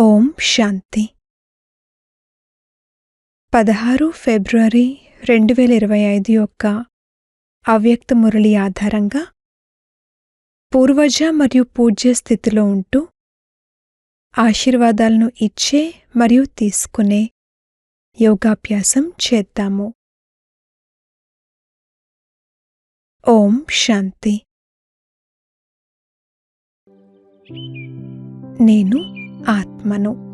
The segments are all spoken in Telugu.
ఓం శాంతి. పదహారు ఫిబ్రవరి రెండు వేల ఇరవై ఐదు యొక్క అవ్యక్త మురళి ఆధారంగా పూర్వజ మరియు పూజ్య స్థితిలో ఉంటూ ఆశీర్వాదాలను ఇచ్చే మరియు తీసుకునే యోగాభ్యాసం చేద్దాము. ఓం శాంతి. నేను ఆత్మను.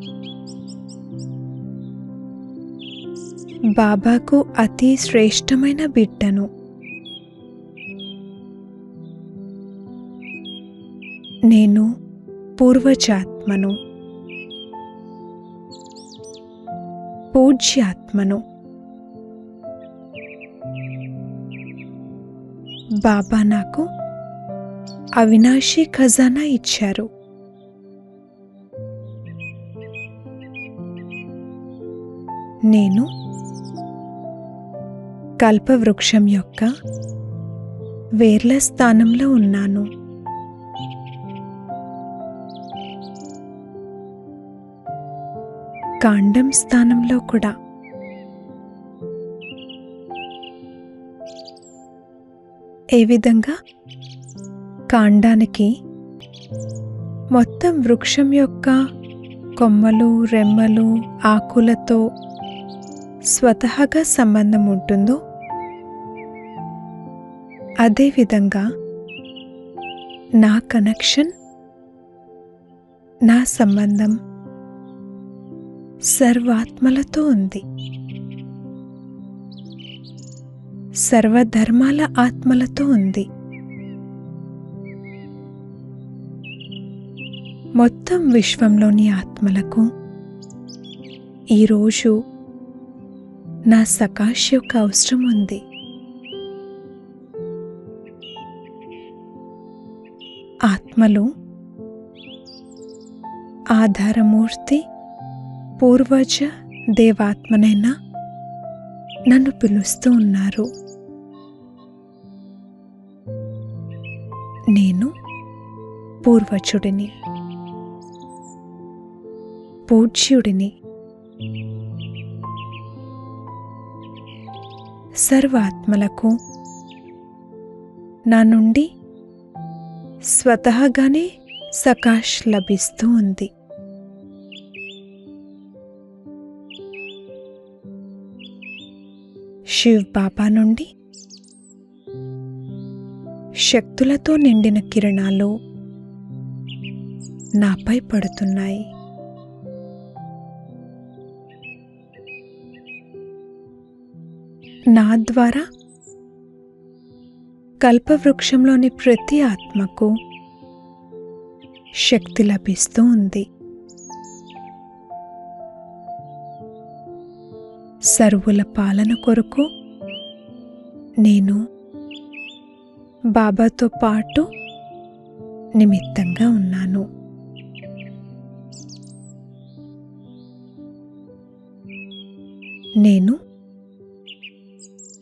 బాబాకు అతి శ్రేష్టమైన బిడ్డను. నేను పూర్వజాత్మను. పూజ్యాత్మను. బాబా నాకు అవినాశీ ఖజానా ఇచ్చారు. నేను కల్పవృక్షం యొక్క వేర్ల స్థానంలో ఉన్నాను. కాండం స్థానంలో కూడా. ఏ విధంగా? కాండానికి మొత్తం వృక్షం యొక్క కొమ్మలు రెమ్మలు ఆకులతో స్వతహాగా సంబంధం ఉంటుందో? అదేవిధంగా నా కనెక్షన్ నా సంబంధం సర్వాత్మలతో ఉంది. సర్వధర్మాల ఆత్మలతో ఉంది. మొత్తం విశ్వంలోని ఆత్మలకు ఈరోజు నా సకాష్ యొక్క అవసరం ఉంది. ఆత్మలు ఆధారమూర్తి పూర్వజ దేవాత్మనైనా నన్ను పిలుస్తూ ఉన్నారు. నేను పూర్వజుడిని పూజ్యుడిని సర్వాత్మలకు. నా నుండి స్వతహాగానే సకాష్ లభిస్తూ ఉంది. శివ్ బాబా నుండి శక్తులతో నిండిన కిరణాలు నాపై పడుతున్నాయి. నా ద్వారా కల్పవృక్షంలోని ప్రతి ఆత్మకు శక్తి లభిస్తూ ఉంది. సర్వుల పాలన కొరకు నేను బాబాతో పాటు నిమిత్తంగా ఉన్నాను. నేను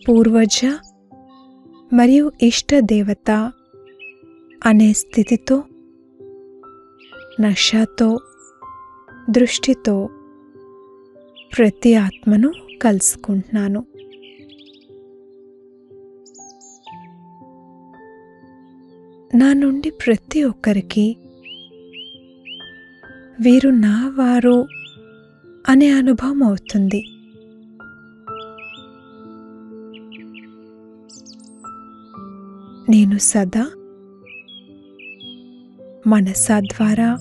పూర్వజ మరియు ఇష్ట దేవత అనే స్థితితో నషతో దృష్టితో ప్రతి ఆత్మను కలుసుకుంటున్నాను. నా నుండి ప్రతి ఒక్కరికి వీరు నా వారు అనే అనుభవం అవుతుంది. నేను సదా మనసా ద్వారా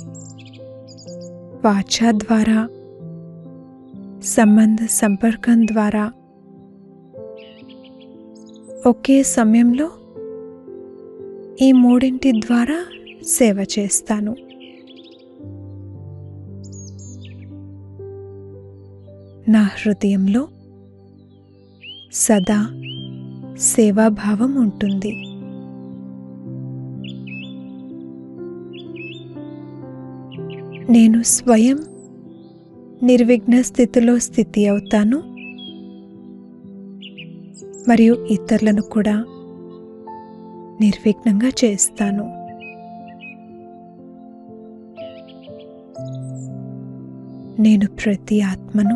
వాచా ద్వారా సంబంధ సంపర్కం ద్వారా ఒకే సమయంలో ఈ మూడింటి ద్వారా సేవ చేస్తాను. నా హృదయంలో సదా సేవాభావం ఉంటుంది. నేను స్వయం నిర్విఘ్న స్థితిలో స్థితి అవుతాను. మరియు ఇతరులను కూడా నిర్విఘ్నంగా చేస్తాను. నేను ప్రతి ఆత్మను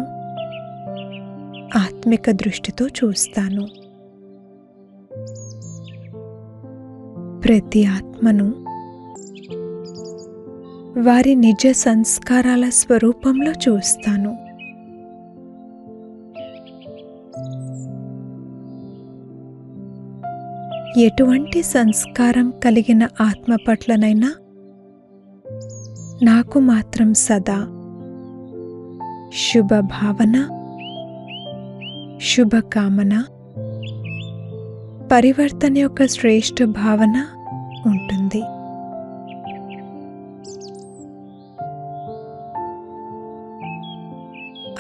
ఆత్మిక దృష్టితో చూస్తాను. ప్రతి ఆత్మను వారి నిజ సంస్కారాల స్వరూపంలో చూస్తాను. ఎటువంటి సంస్కారం కలిగిన ఆత్మ పట్లనైనా నాకు మాత్రం సదా శుభ భావన శుభకామన పరివర్తన యొక్క శ్రేష్ఠ భావన ఉంటుంది.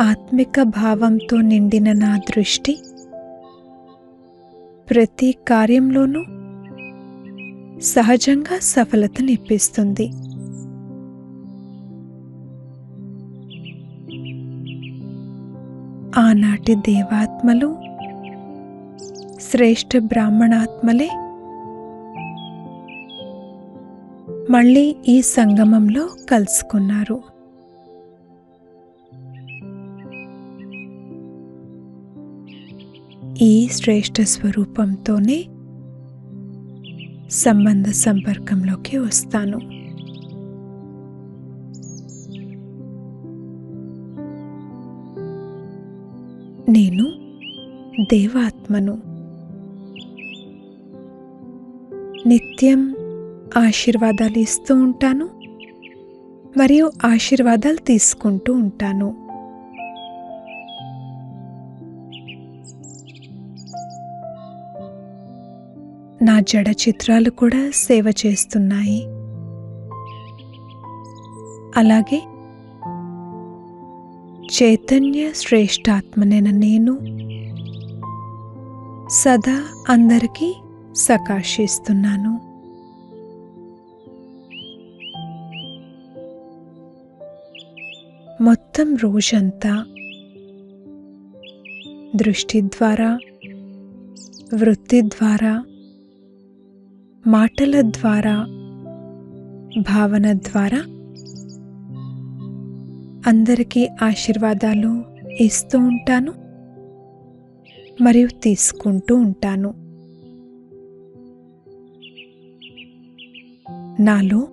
ఆత్మిక భావంతో నిండిన నా దృష్టి ప్రతి కార్యంలోనూ సహజంగా సఫలతనిప్పిస్తుంది ఆనాటి దేవాత్మలు శ్రేష్ఠ బ్రాహ్మణాత్మలే మళ్ళీ ఈ సంగమంలో కలుసుకున్నారు. ఈ శ్రేష్ఠ స్వరూపంతోనే సంబంధ సంపర్కంలోకి వస్తాను. నేను దేవాత్మను. నిత్యం ఆశీర్వాదాలు ఇస్తూ ఉంటాను మరియు ఆశీర్వాదాలు తీసుకుంటూ ఉంటాను. నా జడ చిత్రాలు కూడా సేవ చేస్తున్నాయి. అలాగే చైతన్య శ్రేష్టాత్మనైన నేను సదా అందరికీ సకాశిస్తున్నాను. మొత్తం రోజంతా దృష్టి ద్వారా వృత్తి ద్వారా మాటల ద్వారా భావన ద్వారా అందరికీ ఆశీర్వాదాలు ఇస్తూ ఉంటాను మరియు తీసుకుంటూ ఉంటాను. నాలో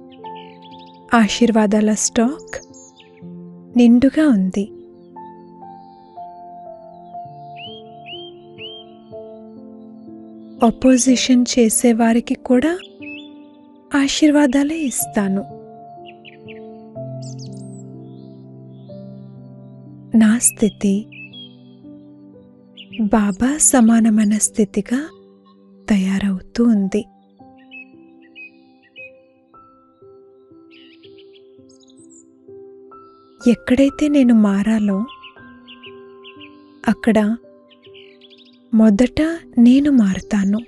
ఆశీర్వాదాల స్టాక్ నిండుగా ఉంది. అపోజిషన్ చేసేవారికి కూడా ఆశీర్వాదాలే ఇస్తాను. నా స్థితి బాబా సమానమైన స్థితిగా తయారవుతూ ఉంది. ఎక్కడైతే నేను మారాలో అక్కడ మొదట నేను మారుతాను.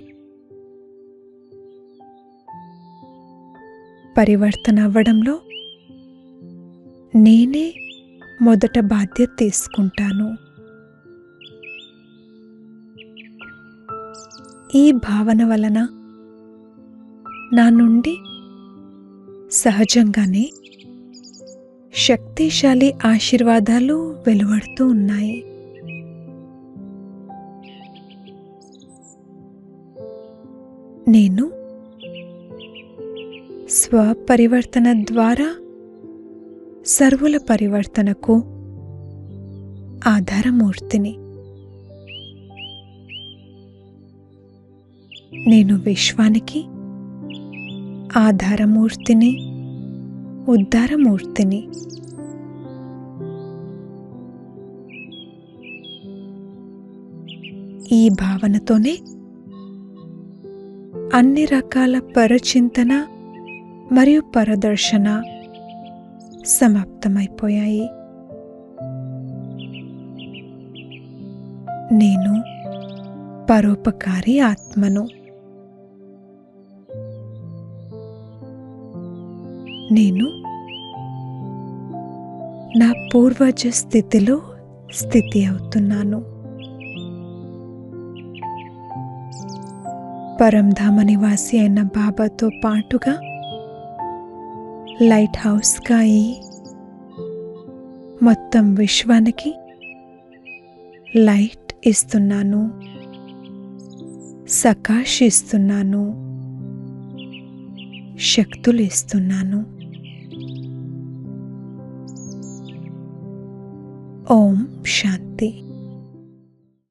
పరివర్తన అవ్వడంలో నేనే మొదట బాధ్యత తీసుకుంటాను. ఈ భావన వలన నా నుండి సహజంగానే శక్తిశాలి ఆశీర్వాదాలు వెలువడుతూ ఉన్నాయి. నేను స్వపరివర్తన ద్వారా సర్వుల పరివర్తనకు ఆధారమూర్తిని. నేను విశ్వానికి ఆధారమూర్తిని ఉద్ధారమూర్తిని. ఈ భావనతోనే అన్ని రకాల పరచింతన మరియు పరదర్శన సమాప్తమైపోయాయి. నేను పరోపకారి ఆత్మను. నేను నా పూర్వజ స్థితిలో స్థితి అవుతున్నాను. పరంధామ నివాసి అయిన బాబాతో పాటుగా లైట్ హౌస్గా అయి మొత్తం విశ్వానికి లైట్ ఇస్తున్నాను. సకాష్ ఇస్తున్నాను. శక్తులు ఇస్తున్నాను. ఓం శాంతి.